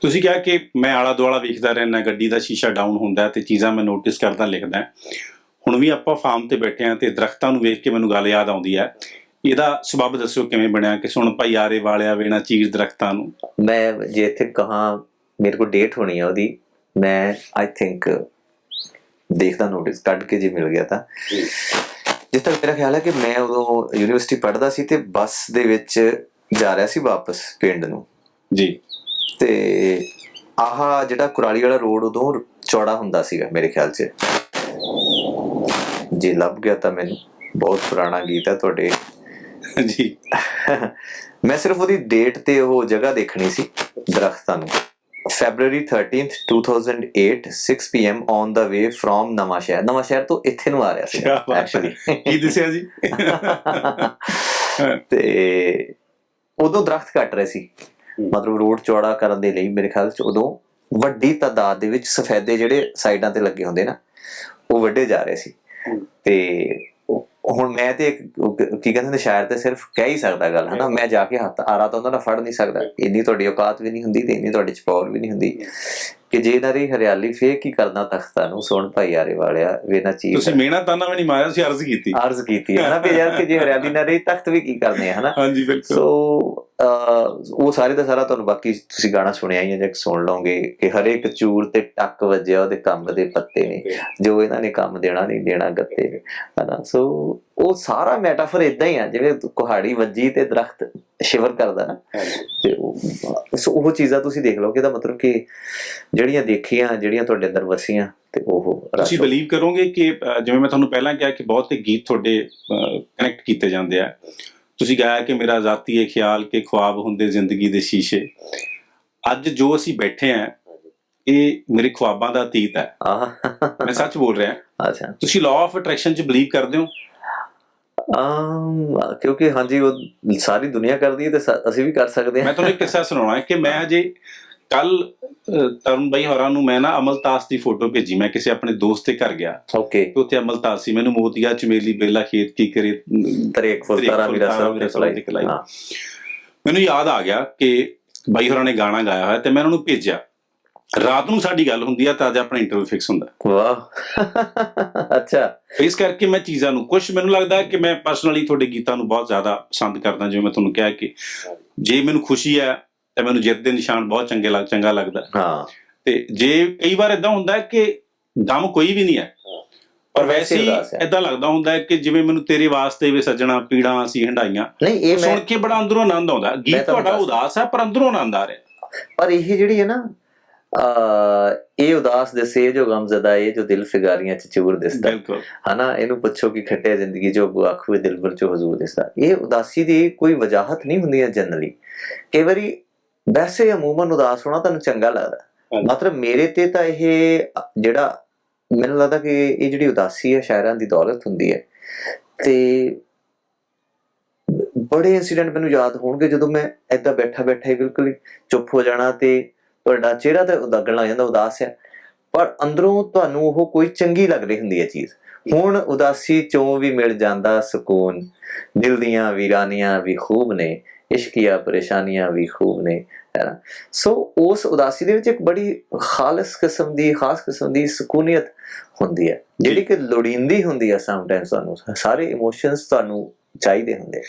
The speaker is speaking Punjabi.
ਤੁਸੀਂ ਕਿਹਾ ਕਿ ਮੈਂ ਆਲਾ ਦੁਆਲਾ ਵੇਖਦਾ ਰਹਿਣਾ ਗੱਡੀ ਦਾ ਸ਼ੀਸ਼ਾ ਡਾਊਨ ਹੁੰਦਾ ਹੈ ਤੇ ਚੀਜ਼ਾਂ ਮੈਂ ਨੋਟਿਸ ਕਰਦਾ ਲਿਖਦਾ ਹੁਣ ਵੀ ਆਪਾਂ ਫਾਰਮ ਤੇ ਬੈਠੇ ਆ ਤੇ ਦਰਖਤਾਂ ਨੂੰ ਵੇਖ ਕੇ ਮੈਨੂੰ ਗੱਲ ਯਾਦ ਆਉਂਦੀ ਹੈ। ਇਹਦਾ ਸਬਬ ਦੱਸਿਓ ਕਿਵੇਂ ਬਣਿਆ ਕਿ ਸੁਣ ਭਾਈ ਆਰੇ ਵਾਲਿਆ ਵੇਣਾ ਚੀਰ ਦਰਖਤਾਂ ਨੂੰ। ਮੈਂ ਜੇ ਇੱਥੇ ਕਹਾ ਮੇਰੇ ਕੋਲ ਡੇਟ ਹੋਣੀ ਆ ਉਹਦੀ ਮੈਂ ਆਈ ਥਿੰਕ ਦੇਖਦਾ ਨੋਟਿਸ ਕੱਢ ਕੇ ਜੇ ਮਿਲ ਗਿਆ ਤਾਂ। ਜਿਸ ਤੱਕ ਮੇਰਾ ਖਿਆਲ ਹੈ ਕਿ ਮੈਂ ਉਦੋਂ ਯੂਨੀਵਰਸਿਟੀ ਪੜ੍ਹਦਾ ਸੀ ਤੇ ਬੱਸ ਦੇ ਵਿੱਚ ਜਾ ਰਿਹਾ ਸੀ ਵਾਪਸ ਪਿੰਡ ਨੂੰ। ਜੀ। ਤੇ ਆਹ ਜਿਹੜਾ ਕੁਰਾਲੀ ਵਾਲਾ ਰੋਡ ਉਦੋਂ ਚੌੜਾ ਹੁੰਦਾ ਸੀਗਾ ਮੇਰੇ ਖਿਆਲ 'ਚ। ਜੇ ਲੱਭ ਗਿਆ ਤਾਂ ਮੈਨੂੰ ਬਹੁਤ ਪੁਰਾਣਾ ਗੀਤ ਹੈ ਤੁਹਾਡੇ। ਜੀ। ਮੈਂ ਸਿਰਫ ਉਹਦੀ ਡੇਟ ਤੇ ਉਹ ਜਗ੍ਹਾ ਦੇਖਣੀ ਸੀ ਦਰਖਤਾਂ ਨੂੰ। February 13th 2008 6 pm on the way from ਨਵਾਂ ਸ਼ਹਿਰ ਨਵਾਂ ਸ਼ਹਿਰ ਤੋਂ ਇੱਥੇ ਨੂੰ ਆ ਰਿਹਾ ਸੀ। ਐਕਚੁਅਲੀ ਕੀ ਦੱਸਿਆ ਜੀ? ਤੇ ਉਦੋਂ ਦਰਖਤ ਕੱਟ ਰਹੇ ਸੀ। ਮਤਲਬ ਰੋਡ ਚੌੜਾ ਕਰਨ ਦੇ ਲਈ ਮੇਰੇ ਖਿਆਲ ਚ ਉਦੋਂ ਵੱਡੀ ਤਾਦਾਦ ਦੇ ਵਿੱਚ ਸਫੈਦੇ ਜਿਹੜੇ ਸਾਈਡਾਂ ਤੇ ਲੱਗੇ ਹੁੰਦੇ ਨਾ ਉਹ ਵੱਡੇ ਜਾ ਰਹੇ ਸੀ। ਤੇ ਹੁਣ ਮੈਂ ਤੇ ਕ- ਕਹਿੰਦੇ ਨੇ ਸ਼ਾਇਰ ਤੇ ਸਿਰਫ ਕਹਿ ਹੀ ਸਕਦਾ ਗੱਲ ਹਨਾ? ਮੈਂ ਜਾ ਕੇ ਹੱਥ ਆਰਾ ਤਾਂ ਉਹਨਾਂ ਨਾਲ ਫੜ ਨਹੀਂ ਸਕਦਾ। ਇੰਨੀ ਤੁਹਾਡੀ ਔਕਾਤ ਵੀ ਨਹੀਂ ਹੁੰਦੀ ਤੇ ਇੰਨੀ ਤੁਹਾਡੇ ਚ ਪਾਵਰ ਵੀ ਨਹੀਂ ਹੁੰਦੀ। ਕਿ ਜੇ ਇਹਨਾਂ ਦੀ ਹਰਿਆਲੀ ਫੇਕ ਕੀ ਕਰਨਾ ਤਖਤਾਂ ਨੂੰ ਸੁਣ ਭਾਈ ਆਰੇ ਵਾਲਿਆ ਵੇ ਨਾ ਚੀਜ਼ ਤੁਸੀਂ ਮੇਣਾ ਤਾਨਾ ਵੀ ਨਹੀਂ ਮਾਰਿਆ ਸੀ ਅਰਜ਼ ਕੀਤੀ। ਅਰਜ਼ ਕੀਤੀ ਹੈ ਨਾ ਵੀ ਯਾਰ ਕਿ ਜੇ ਹਰਿਆਲੀ ਨਾ ਰਹੀ ਤਖਤ ਵੀ ਕੀ ਕਰਨੇ ਆ ਹਨਾ? ਹਾਂਜੀ ਬਿਲਕੁਲ। ਸੋ ਉਹ ਸਾਰੇ ਦਾ ਸਾਰਾ ਤੁਹਾਨੂੰ ਬਾਕੀ ਤੁਸੀਂ ਗਾਣਾ ਸੁਣਿਆ ਹੀ ਹੈ, ਜੇ ਸੁਣ ਲਓਗੇ ਕਿ ਹਰੇਕ ਚੂਰ ਤੇ ਟੱਕ ਵੱਜਿਆ ਉਹਦੇ ਕੰਮ ਦੇ ਪੱਤੇ ਨੇ, ਜੋ ਇਹਨਾਂ ਨੇ ਕੰਮ ਦੇਣਾ ਨਹੀਂ ਦੇਣਾ ਗੱਤੇ ਹਨਾ? ਸੋ ਉਹ ਸਾਰਾ ਮੈਟਾਫਰ ਇਦਾਂ ਹੀ ਆ, ਜਿਵੇਂ ਕੁਹਾੜੀ ਵੱਜੀ ਤੇ ਦਰਖਤ ਸ਼ਿਵਰ ਕਰਦਾ ਨਾ, ਤੇ ਉਹ ਚੀਜ਼ਾਂ ਤੁਸੀਂ ਦੇਖ ਲਓ ਕਿ ਮਤਲਬ ਕਿ ਜਿਹੜੀਆਂ ਦੇਖੀਆਂ, ਜਿਹੜੀਆਂ ਤੁਹਾਡੇ ਅੰਦਰ ਵਸੀਆਂ, ਤੇ ਉਹ ਰਸ ਤੁਸੀਂ ਬਲੀਵ ਕਰੋਗੇ ਕਿ ਜਿਵੇਂ ਮੈਂ ਤੁਹਾਨੂੰ ਪਹਿਲਾਂ ਕਿਹਾ ਕਿ ਬਹੁਤ ਹੀ ਗੀਤ ਤੁਹਾਡੇ ਕਨੈਕਟ ਕੀਤੇ ਜਾਂਦੇ ਆ। ਤੁਸੀਂ ਗਾਇਆ ਕਿ ਮੇਰਾ ਜ਼ਾਤੀ ਇਹ ਖਿਆਲ ਕਿ ਖੁਆਬ ਹੁੰਦੇ ਜ਼ਿੰਦਗੀ ਦੇ ਸ਼ੀਸ਼ੇ। ਅੱਜ ਜੋ ਅਸੀਂ ਬੈਠੇ ਆ ਇਹ ਮੇਰੇ ਖੁਆਬਾਂ ਦਾ ਅਤੀਤ ਹੈ। ਮੈਂ ਸੱਚ ਬੋਲ ਰਿਹਾ। ਅੱਛਾ। ਤੁਸੀਂ ਲਾਅ ਆਫ ਅਟਰੈਕਸ਼ਨ 'ਚ ਬਲੀਵ ਕਰਦੇ ਹੋ? ਆਮ ਕਿਉਂਕਿ ਹਾਂਜੀ ਉਹ ਸਾਰੀ ਦੁਨੀਆ ਕਰਦੀ ਹੈ ਤੇ ਅਸੀਂ ਵੀ ਕਰ ਸਕਦੇ ਮੈਂ ਹਾਂ ਤੁਹਾਨੂੰ ਇੱਕ ਕਿੱਸਾ ਸੁਣਾਉਣਾ ਹੈ ਕਿ ਮੈਂ ਹਜੇ ਕੱਲ ਤਰਨ ਬਾਈ ਹੋਰਾਂ ਨੂੰ ਮੈਂ ਨਾ ਅਮਲਤਾਸ ਦੀ ਫੋਟੋ ਭੇਜੀ ਮੈਂ ਕਿਸੇ ਆਪਣੇ ਦੋਸਤ ਦੇ ਘਰ ਗਿਆ। ਓਕੇ ਤੇ ਉੱਥੇ ਅਮਲਤਾਸ ਸੀ ਮੈਨੂੰ ਮੋਤੀਆ ਚਮੇਲੀ ਬੇਲਾ ਖੇਤ ਕੀ ਕਰੇ ਤਰੇਕ ਫੁਲਤਾਰਾ ਮੇਰਾ ਸਭ ਤੇ ਹਾਂ। ਮੈਨੂੰ ਯਾਦ ਆ ਗਿਆ ਕਿ ਬਾਈ ਹੋਰਾਂ ਨੇ ਗਾਣਾ ਗਾਇਆ ਹੋਇਆ ਤੇ ਮੈਂ ਉਹਨਾਂ ਨੂੰ ਭੇਜਿਆ। ਰਾਤ ਨੂੰ ਸਾਡੀ ਗੱਲ ਹੁੰਦੀ ਆ ਤਾਂ ਅੱਜ ਆਪਣਾ ਇੰਟਰਵਿਊ ਫਿਕਸ ਹੁੰਦਾ। ਵਾਹ। ਅੱਛਾ। ਇਸ ਕਰਕੇ ਮੈਂ ਚੀਜ਼ਾਂ ਨੂੰ ਕੁਝ ਮੈਨੂੰ ਲੱਗਦਾ ਕਿ ਮੈਂ ਪਰਸਨਲੀ ਤੁਹਾਡੇ ਗੀਤਾਂ ਨੂੰ ਬਹੁਤ ਜ਼ਿਆਦਾ ਪਸੰਦ ਕਰਦਾ ਜਿਵੇਂ ਮੈਂ ਤੁਹਾਨੂੰ ਕਿਹਾ ਕਿ ਜੇ ਮੈਨੂੰ ਖੁਸ਼ੀ ਹੈ ਤਾਂ ਮੈਨੂੰ ਜਿੱਤ ਦੇ ਨਿਸ਼ਾਨ ਬਹੁਤ ਚੰਗੇ ਲੱਗ ਚੰਗਾ ਲੱਗਦਾ। ਹੈ। ਤੇ ਜੇ ਕਈ ਵਾਰ ਇਦਾਂ ਹੁੰਦਾ ਕਿ ਗਮ ਕੋਈ ਵੀ ਨਹੀਂ ਹੈ ਪਰ ਵੈਸੇ। ਇਦਾਂ ਲੱਗਦਾ ਹੁੰਦਾ ਹੈ ਕਿ ਜਿਵੇਂ ਮੈਨੂੰ ਤੇਰੇ ਵਾਸਤੇ ਵੇ ਸੱਜਣਾ ਪੀੜਾਂ ਅਸੀਂ ਹੰਡਾਈਆਂ ਨਹੀਂ ਇਹ ਸੁਣ ਕੇ ਬੜਾ ਅੰਦਰੋਂ ਆਨੰਦ ਆਉਂਦਾ ਗੀਤ ਤੁਹਾਡਾ ਦੱਸ- ਉਦਾਸ ਹੈ ਪਰ ਅੰਦਰੋਂ ਆਨੰਦ ਆ ਰਿਹਾ ਪਰ ਇਹ ਜਿਹੜੀ ਹੈ ਨਾ ਇਹ ਉਦਾਸ ਦਿਸੇ ਜੋ ਗਮਜ਼ਦਾ ਇਹ ਜੋ ਦਿਲ ਫਿਗਾਰੀਆਂ ਚ ਚੂਰ ਦਿਸਦਾ। ਹਨਾ ਇਹਨੂੰ ਪੁੱਛੋ ਕਿ ਖੱਟੇ ਜ਼ਿੰਦਗੀ ਜੋ ਆਖੂਏ ਦਿਲ ਪਰ ਚ ਹਜ਼ੂਰ ਦਿਸਦਾ। ਇਹ ਉਦਾਸੀ ਦੀ ਕੋਈ ਵਜਾਹਤ ਨਹੀਂ ਹੁੰਦੀ ਹੈ ਜਨਰਲੀ ਕਈ ਵਾਰੀ ਵੈਸੇ ਅਮੂਮਨ ਉਦਾਸ ਹੋਣਾ ਤੁਹਾਨੂੰ ਚੰਗਾ ਲੱਗਦਾ। ਮਤਲਬ ਮੇਰੇ ਤੇ ਤਾਂ ਇਹ ਜਿਹੜਾ ਮੈਨੂੰ ਲੱਗਦਾ ਕਿ ਇਹ ਜਿਹੜੀ ਉਦਾਸੀ ਹੈ ਸ਼ਾਇਰਾਂ ਦੀ ਦੌਲਤ ਹੁੰਦੀ ਹੈ। ਤੇ ਬੜੇ ਇਨਸੀਡੈਂਟ ਮੈਨੂੰ ਯਾਦ ਹੋਣਗੇ ਜਦੋਂ ਮੈਂ ਏਦਾਂ ਬੈਠਾ ਬੈਠਾ ਹੀ ਬਿਲਕੁਲ ਚੁੱਪ ਹੋ ਜਾਣਾ ਤੇ ਤੁਹਾਡਾ ਚਿਹਰਾ ਤੇ ਉਦਾਗਣ ਲੱਗ ਜਾਂਦਾ ਉਦਾਸ ਹੈ ਪਰ ਅੰਦਰੋਂ ਤੁਹਾਨੂੰ ਉਹ ਕੋਈ ਚੰਗੀ ਲੱਗ ਰਹੀ ਹੁੰਦੀ ਹੈ ਚੀਜ਼। ਹੁਣ ਉਦਾਸੀ ਚੋਂ ਵੀ ਮਿਲ ਜਾਂਦਾ ਸਕੂਨ। ਦਿਲ ਦੀਆਂ ਵੀਰਾਨੀਆਂ ਵੀ ਖੂਬ ਨੇ, ਇਸ਼ਕੀਆ ਪਰੇਸ਼ਾਨੀਆਂ ਵੀ ਖੂਬ ਨੇ। ਹੈ ਨਾ ਸੋ ਉਸ ਉਦਾਸੀ ਦੇ ਵਿੱਚ ਇੱਕ ਬੜੀ ਖਾਲਸ ਕਿਸਮ ਦੀ, ਖਾਸ ਕਿਸਮ ਦੀ ਸਕੂਨੀਅਤ ਹੁੰਦੀ ਹੈ, ਜਿਹੜੀ ਕਿ ਲੋੜੀਂਦੀ ਹੁੰਦੀ ਹੈ ਸਮਟਾਈਮਸ ਤੁਹਾਨੂੰ। ਸਾਰੇ ਇਮੋਸ਼ਨਸ ਤੁਹਾਨੂੰ ਚਾਹੀਦੇ ਹੁੰਦੇ।